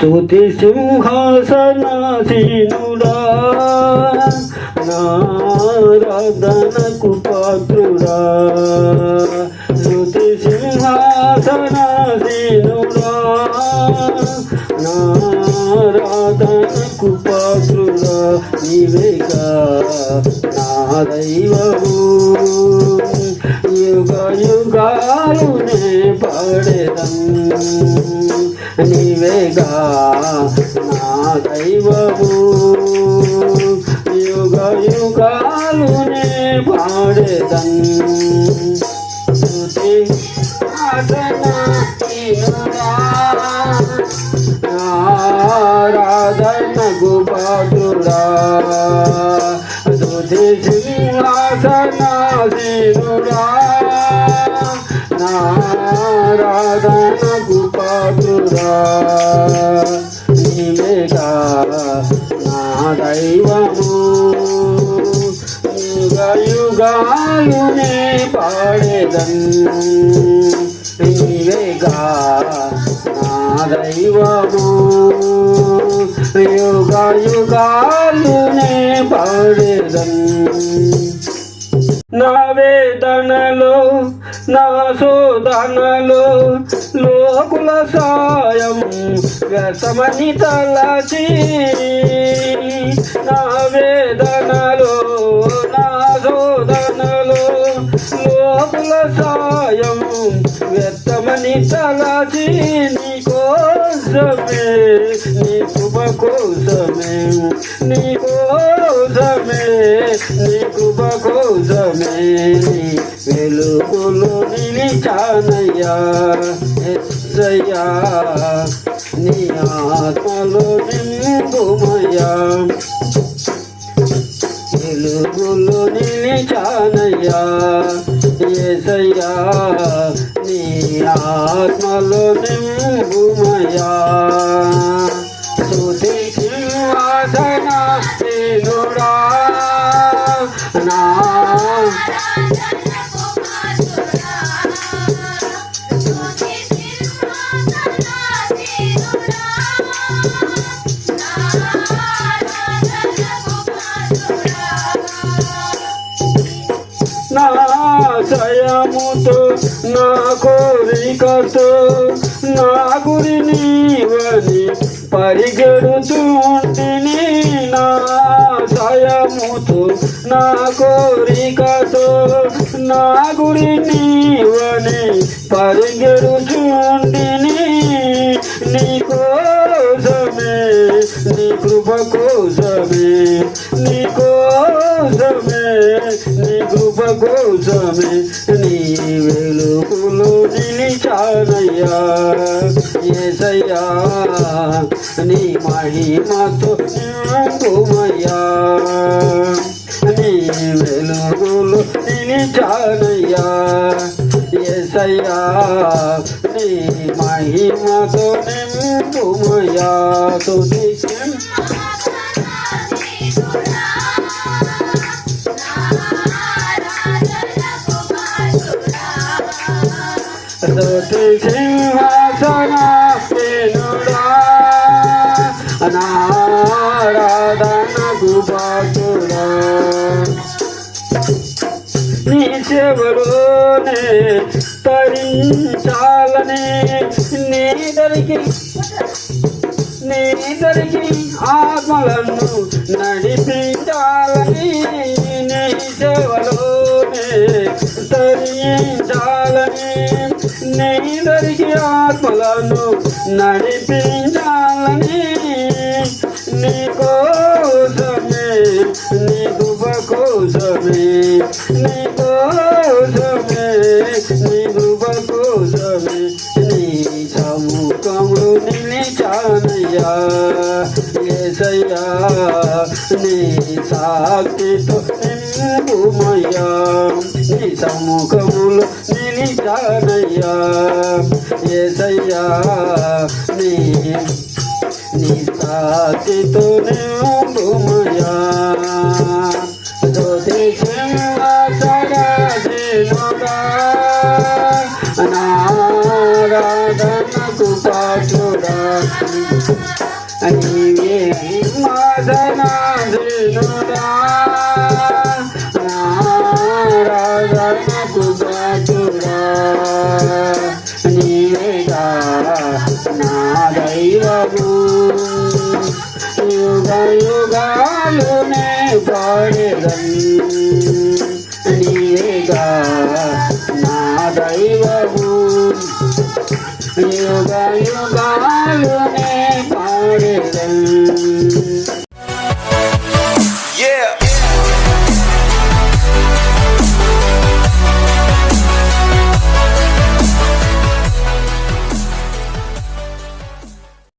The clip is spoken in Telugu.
స్తుతి సింహాసనాసీనుడా నారాధనకు పాత్రుడా స్తుతి సింహాసనాసీనుడా నారాధనకు పాత్రుడా నీవేగా నా దైవము యుగ యుగాలునే పడేదం నీవేగా నా దైవము యుగ యుగాలునే పాడేదం స్తుతి ఆసన ఆరాధనకు పాత్రుడా స్తుతి నారాధనకు పాత్రుడా నీవేగా నా దైవము యుగ యుగాలునే పాడేదన్ నీవేగా నా దైవము యుగ యుగాలునే పాడేదన్. నా వేదనలో నా శోధనలో లోకుల సాయం వ్యసమని తలచి. నా వేదనలో నా శోధనలో లోకుల సాయం వ్యర్థమని తలచి. నీ కోసమే నీ శుభ కోసమే నీ కోసమే నీ కృప కోసమే వెలుగులో నిలిచానయ్యా ఎస్సయ్యా నీ ఆత్మలో నిండుమయ్యా వెలుగులో నిలిచానయ్యా ఎసయ్యా ఆత్మలో నిండుమయ్యా సుధీ శయముతో నా కోరికతో నా గురి నీవని పరిగెడుతుంటిని నా శయముతో నా కోరికతో నా గురి నీవని పరిగెడుచుంటిని నీ కోసమే నీ కృప కోసమే నీ కోసమే నీ కృప కోసమే. నీ వెలుగులో నిలిచానయ్యా ఏసయ్యా నీ మహిమతో నింపుమయ్యా నీ వెలుగులో నిలిచానయ్యా ఏసయ్యా నీ మహిమతో నింపుమయ్యా తుది స్తుతి అనారాధనకు నీ తరించాలని దరికి ఆత్మలను నడిపించాలి నీ ఆత్మలను నడిపించాలని నీ కోసమే నీ కృప కోసమే నీ కోసమే నీ కృప కోసమే. నీ సముఖములు నిలిచానయ్యా. ఏసయ్యా నీ సాక్షితో నింపుమయ్యా నీ సముఖములు నిలిచానయ్యా ఏసయ్యా నీ నీ సాక్షితో జ్యోతి నారాధనకు రాజనకు బాచుడా నీవేగా నా దైవము యుగ యుగాలునే పాడేదం.